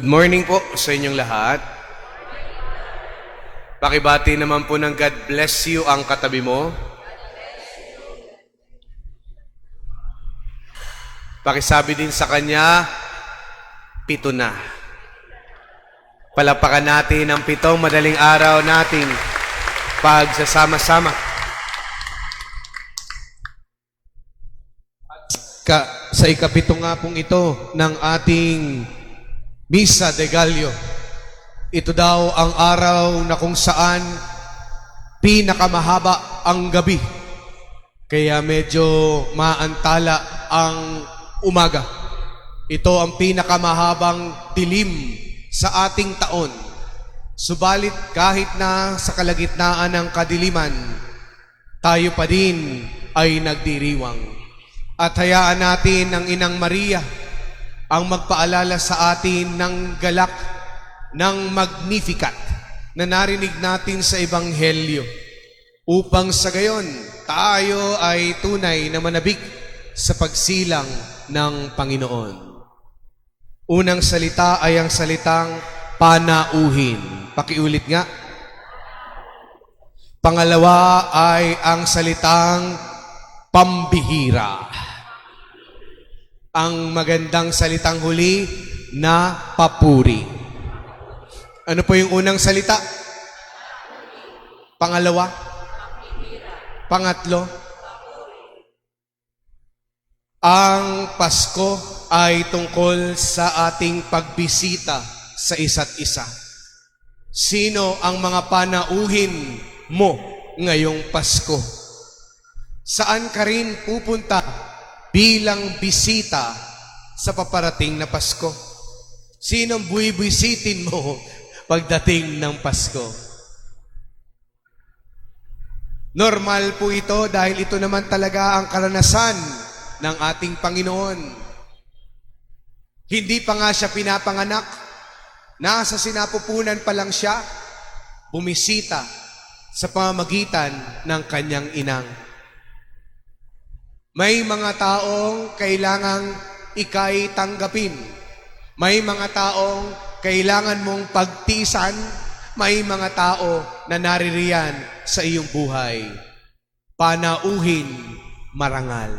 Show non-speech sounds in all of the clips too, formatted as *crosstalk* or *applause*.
Good morning po sa inyong lahat. Pakibati naman po ng God bless you ang katabi mo. Pakisabi din sa kanya, pito na. Palapakan natin ang pitong madaling araw nating pagsasama-sama. Ka, sa ikapito nga pong ito ng ating Misa de Gallo. Ito daw ang araw na kung saan pinakamahaba ang gabi. Kaya medyo maantala ang umaga. Ito ang pinakamahabang dilim sa ating taon. Subalit kahit na sa kalagitnaan ng kadiliman, tayo pa din ay nagdiriwang. At hayaan natin ang Inang Maria ang magpaalala sa atin ng galak ng Magnificat na narinig natin sa Ebanghelyo upang sa gayon tayo ay tunay na manabik sa pagsilang ng Panginoon. Unang salita ay ang salitang panauhin. Pakiulit nga. Pangalawa ay ang salitang pambihira ang magandang salitang huli na papuri. Ano po yung unang salita? Pangalawa? Pangatlo? Ang Pasko ay tungkol sa ating pagbisita sa isa't isa. Sino ang mga panauhin mo ngayong Pasko? Saan ka rin pupunta bilang bisita sa paparating na Pasko? Sinong buwibisitin mo *laughs* pagdating ng Pasko? Normal po ito dahil ito naman talaga ang karanasan ng ating Panginoon. Hindi pa nga siya pinapanganak. Nasa sinapupunan pa lang siya, bumisita sa pamamagitan ng kanyang inang. May mga taong kailangang ikay tanggapin. May mga taong kailangan mong pagtisan. May mga tao na naririyan sa iyong buhay. Panauhin marangal.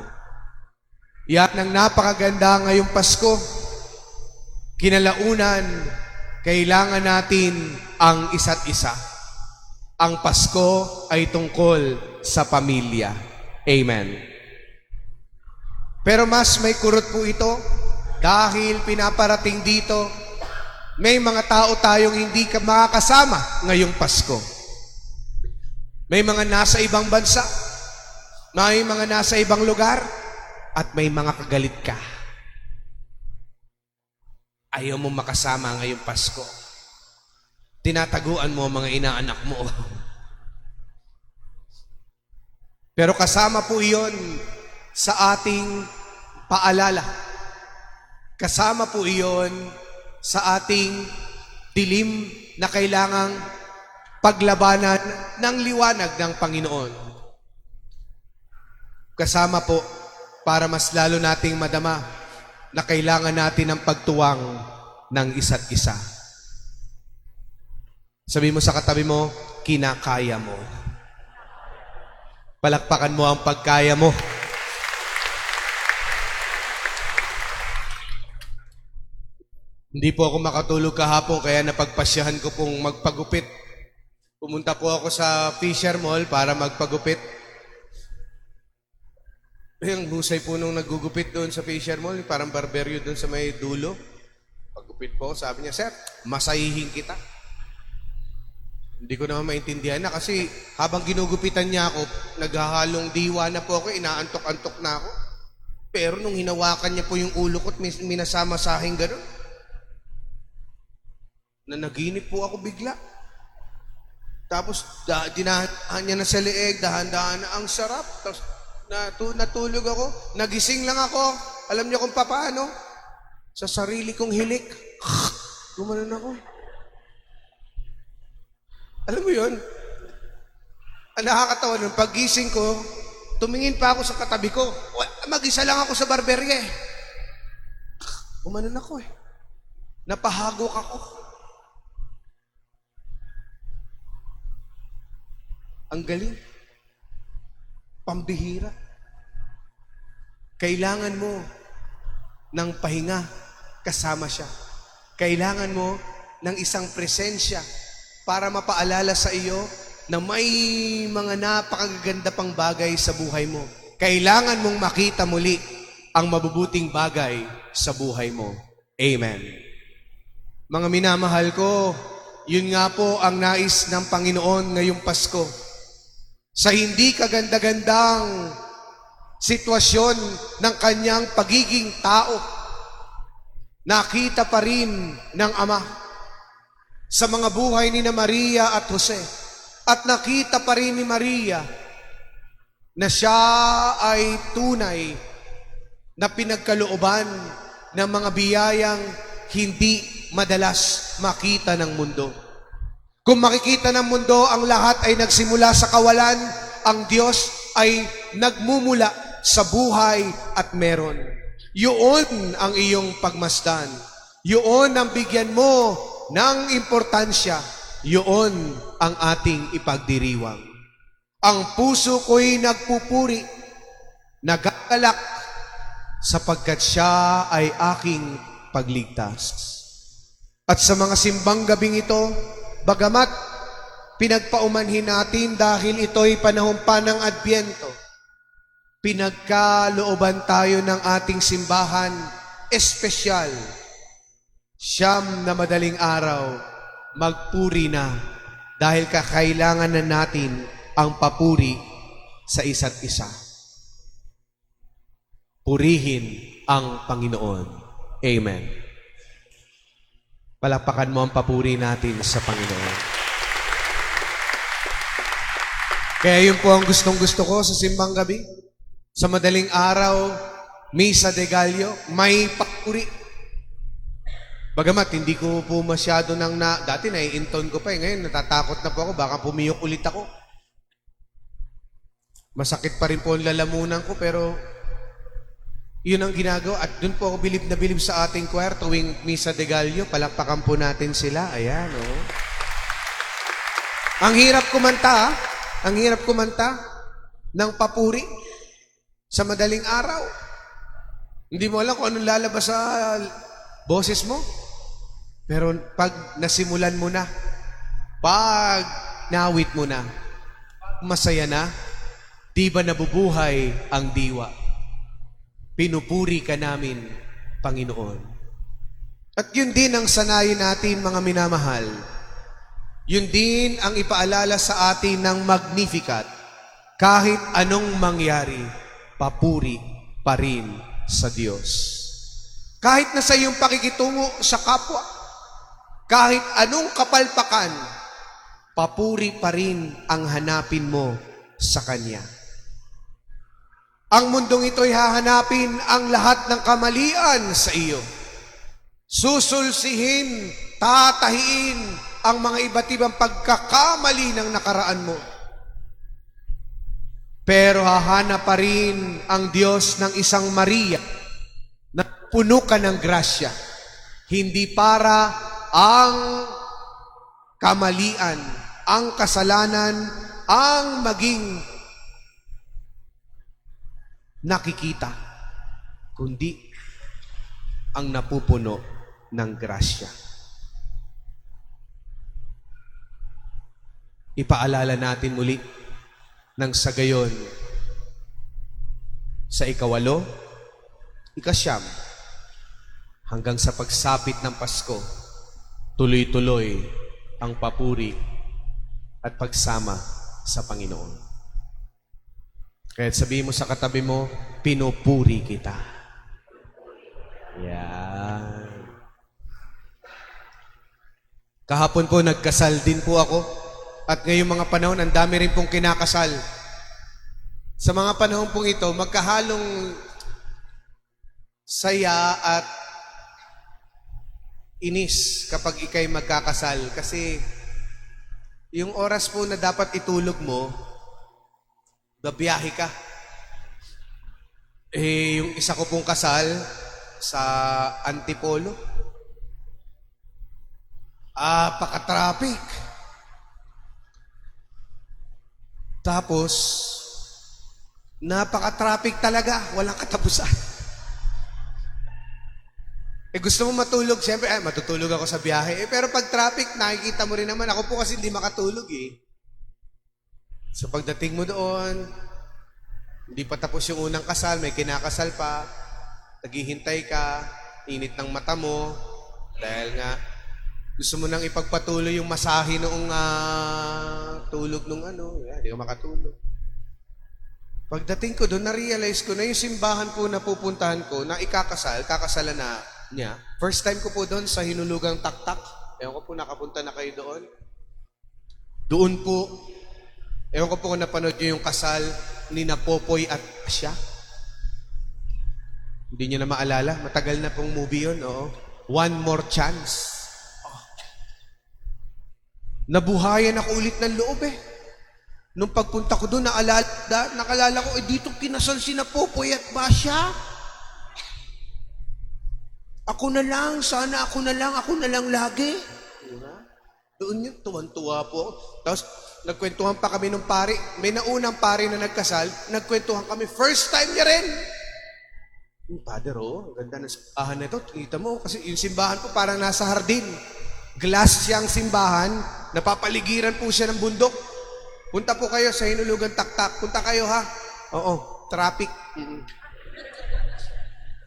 Yan ang napakaganda ngayong Pasko. Kinalaunan, kailangan natin ang isa't isa. Ang Pasko ay tungkol sa pamilya. Amen. Pero mas may kurot po ito dahil pinaparating dito, may mga tao tayong hindi ka makakasama ngayong Pasko. May mga nasa ibang bansa, may mga nasa ibang lugar, at may mga kagalit ka. Ayaw mo makasama ngayong Pasko. Tinataguan mo mga inaanak mo. *laughs* Pero kasama po iyon sa ating paalala. Kasama po iyon sa ating dilim na kailangang paglabanan ng liwanag ng Panginoon. Kasama po para mas lalo nating madama na kailangan natin ng pagtuwang ng isa't isa. Sabi mo sa katabi mo, kinakaya mo. Palakpakan mo ang pagkaya mo. Hindi po ako makatulog kahapon kaya napagpasyahan ko pong magpagupit. Pumunta po ako sa Fisher Mall para magpagupit. Yung husay po nung nagugupit doon sa Fisher Mall, parang barberyo doon sa may dulo. Pagupit po, sabi niya, Sir, masahihin kita. Hindi ko naman maintindihan na kasi habang ginugupitan niya ako, naghahalong diwa na po ako, inaantok-antok na ako. Pero nung hinawakan niya po yung ulo ko at min- minasama sa akin gano'n, na naginip po ako bigla. Tapos da, dinahan niya na sa leeg, dahan-dahan na ang sarap. Tapos natu, natulog ako, nagising lang ako. Alam niyo kung paano? Sa sarili kong hilik. *sighs* Gumanon ako. Alam mo yun? Ang nakakatawa nun, paggising ko, tumingin pa ako sa katabi ko. Mag-isa lang ako sa barberye. *sighs* Umanon ako eh. Napahagok ako. Ang galing. Pambihira. Kailangan mo ng pahinga kasama siya. Kailangan mo ng isang presensya para mapaalala sa iyo na may mga napakaganda pang bagay sa buhay mo. Kailangan mong makita muli ang mabubuting bagay sa buhay mo. Amen. Mga minamahal ko, yun nga po ang nais ng Panginoon ngayong Pasko. Sa hindi kaganda-gandang sitwasyon ng kanyang pagiging tao, nakita pa rin ng Ama sa mga buhay ni na Maria at Jose. At nakita pa rin ni Maria na siya ay tunay na pinagkalooban ng mga biyayang hindi madalas makita ng mundo. Kung makikita ng mundo, ang lahat ay nagsimula sa kawalan, ang Diyos ay nagmumula sa buhay at meron. Yun ang iyong pagmasdan. Yun ang bigyan mo ng importansya. Yun ang ating ipagdiriwang. Ang puso ko'y nagpupuri, nagagalak, sapagkat siya ay aking pagligtas. At sa mga simbang gabing ito, bagamat pinagpaumanhin natin dahil ito'y panahon pa ng Adbyento, pinagkalooban tayo ng ating simbahan espesyal. Siyam na madaling araw, magpuri na dahil kakailangan na natin ang papuri sa isa't isa. Purihin ang Panginoon. Amen. Palapakan mo ang papuri natin sa Panginoon. Kaya yun po ang gustong gusto ko sa simbang gabi. Sa madaling araw, Misa de Gallo, may papuri. Bagamat hindi ko po masyado nang na, dati nai-inton ko pa eh, ngayon natatakot na po ako, baka pumiyok ulit ako. Masakit pa rin po ang lalamunan ko pero yun ang ginagawa at doon po ako bilib na bilib sa ating choir tuwing Misa de Gallo, palakpakan po natin sila. Ayan, oh. Ang hirap kumanta, ah. ang hirap kumanta ng papuri sa madaling araw. Hindi mo alam kung anong lalabas sa boses mo. Pero pag nasimulan mo na, pag nawit mo na, masaya na, di ba nabubuhay ang diwa? Pinupuri ka namin, Panginoon. At yun din ang sanayin natin, mga minamahal. Yun din ang ipaalala sa atin ng Magnificat. Kahit anong mangyari, papuri pa rin sa Diyos. Kahit na sa iyong pakikitungo sa kapwa, kahit anong kapalpakan, papuri pa rin ang hanapin mo sa Kanya. Ang mundong ito'y hahanapin ang lahat ng kamalian sa iyo. Susulsihin, tatahiin ang mga iba't ibang pagkakamali ng nakaraan mo. Pero hahanap pa rin ang Diyos ng isang Maria na puno ka ng grasya. Hindi para ang kamalian, ang kasalanan, ang maging nakikita, kundi ang napupuno ng grasya. Ipaalala natin muli ng sa gayon sa ikawalo, ikasyam, hanggang sa pagsapit ng Pasko, tuloy-tuloy ang papuri at pagsama sa Panginoon. Kaya sabihin mo sa katabi mo, pinupuri kita. Yan. Kahapon po nagkasal din po ako. At ngayong mga panahon, ang dami rin pong kinakasal. Sa mga panahon pong ito, magkahalong saya at inis kapag ikay magkakasal. Kasi yung oras po na dapat itulog mo, babiyahe ka. Eh, yung isa ko pong kasal sa Antipolo. Apaka-traffic. Tapos, napaka-traffic talaga. Walang katapusan. Eh gusto mo matulog, siyempre, ay matutulog ako sa biyahe. Eh, pero pag traffic, nakikita mo rin naman. Ako po kasi hindi makatulog eh. So pagdating mo doon, hindi pa tapos yung unang kasal, may kinakasal pa, naghihintay ka, init ng mata mo, dahil nga gusto mo nang ipagpatuloy yung masahe noong ah, tulog nung ano, yeah, hindi ka makatulog. Pagdating ko doon, na-realize ko na yung simbahan po na pupuntahan ko na ikakasal, kakasalan na niya. First time ko po doon sa hinulugang taktak. Ewan ko po nakapunta na kayo doon. Doon po, ewan ko po kung napanood nyo yung kasal ni Napopoy at Asya. Hindi nyo na maalala. Matagal na pong movie yun, oo. One More Chance. Oh. Nabuhayan ako ulit ng loob eh. Nung pagpunta ko doon, naalala, da, nakalala ko, eh dito kinasal si Napopoy at Basya. Ako na lang, sana ako na lang, ako na lang lagi. Diba? Doon yun, tuwan-tuwa po ako. Tapos, nagkwentuhan pa kami nung pari. May naunang pari na nagkasal, nagkwentuhan kami. First time niya rin. Yung father, oh, ang ganda ng simbahan na ito. Kita mo, kasi yung simbahan po parang nasa hardin. Glass siyang simbahan, napapaligiran po siya ng bundok. Punta po kayo sa Hinulugan Taktak. Punta kayo ha. Oo, traffic.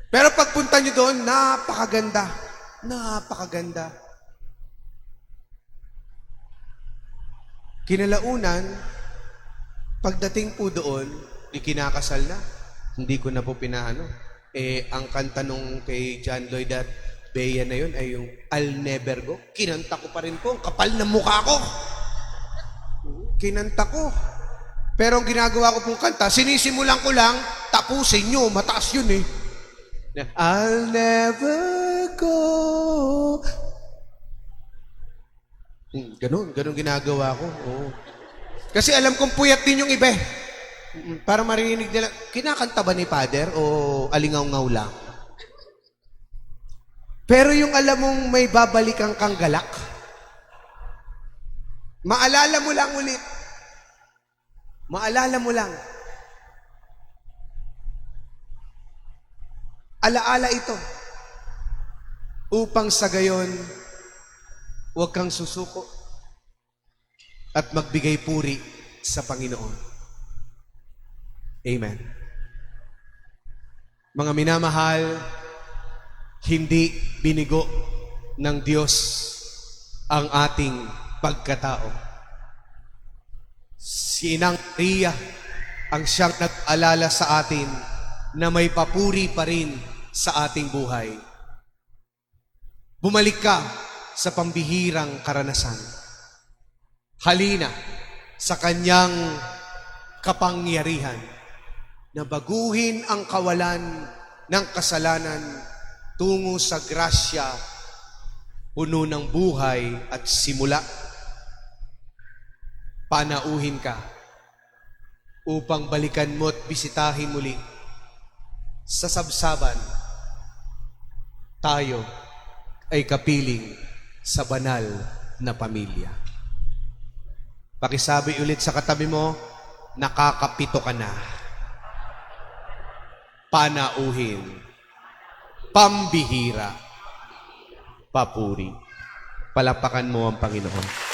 Pero pagpunta nyo doon, napakaganda. Napakaganda. Kinalaunan, pagdating po doon, di kinakasal na. Hindi ko na po pinaano. Eh, ang kanta nung kay John Lloyd at Bea na yun ay yung I'll Never Go. Kinanta ko pa rin po. Kapal ng mukha ko. Kinanta ko. Pero ang ginagawa ko pong kanta, sinisimulan ko lang, tapusin nyo, mataas yun eh. I'll never go. Ganun, ganun ginagawa ko. Oo. Kasi alam kong puyat din yung iba eh. Para marinig nila, kinakanta ba ni Father o alingaw-ngaw lang? Pero yung alam mong may babalikan kang galak, maalala mo lang ulit. Maalala mo lang. Alaala ito. Upang sa gayon, huwag kang susuko at magbigay puri sa Panginoon. Amen. Mga minamahal, hindi binigo ng Diyos ang ating pagkatao. Si Inang Maria ang siyang nag-alala sa atin na may papuri pa rin sa ating buhay. Bumalik ka sa pambihirang karanasan. Halina sa kanyang kapangyarihan na baguhin ang kawalan ng kasalanan tungo sa grasya, puno ng buhay at simula. Panauhin ka upang balikan mo at bisitahin muli sa sabsaban. Tayo ay kapiling sa banal na pamilya. Pakisabi ulit sa katabi mo, nakakapito ka na. Panauhin pambihira, papuri. Palapakan mo ang Panginoon.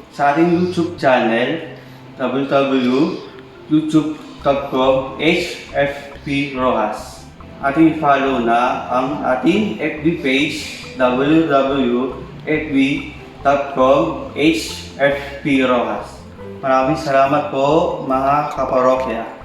sa ating YouTube channel www.youtube.com HFP Rojas. ating follow na ang ating FB page www.fb.com HFP Rojas. Maraming salamat po mga kaparokya.